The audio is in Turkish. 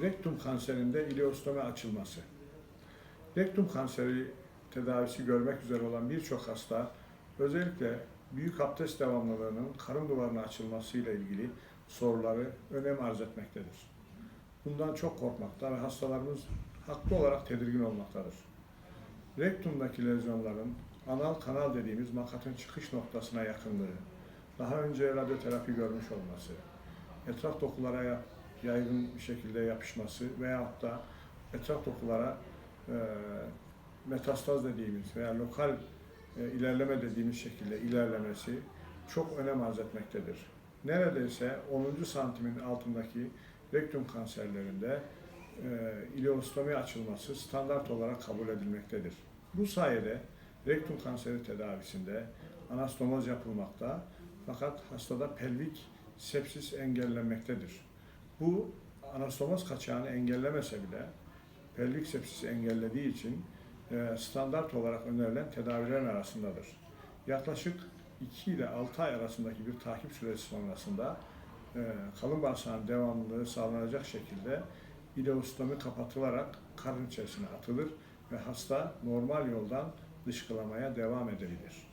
rektum kanserinde ileostomi açılması. Rektum kanseri tedavisi görmek üzere olan birçok hasta özellikle büyük abdest devamlılığının karın duvarına açılmasıyla ilgili soruları önem arz etmektedir. Bundan çok korkmakta ve hastalarımız haklı olarak tedirgin olmaktadır. Rektumdaki lezyonların anal kanal dediğimiz makatın çıkış noktasına yakınlığı, daha önce radyoterapi görmüş olması, etraf dokulara yaygın bir şekilde yapışması veyahut da etraf dokulara e, metastaz dediğimiz veya lokal e, ilerleme dediğimiz şekilde ilerlemesi çok önem arz etmektedir. Neredeyse 10. santimin altındaki rektum kanserlerinde e, ileostomi açılması standart olarak kabul edilmektedir. Bu sayede rektum kanseri tedavisinde anastomoz yapılmakta fakat hastada pelvik sepsis engellenmektedir. Bu anastomoz kaçağını engellemese bile pelvik sepsisi engellediği için e, standart olarak önerilen tedavilerin arasındadır. Yaklaşık 2 ile 6 ay arasındaki bir takip süresi sonrasında e, kalın bağırsağın devamlılığı sağlanacak şekilde ileostomi kapatılarak karın içerisine atılır ve hasta normal yoldan dışkılamaya devam edebilir.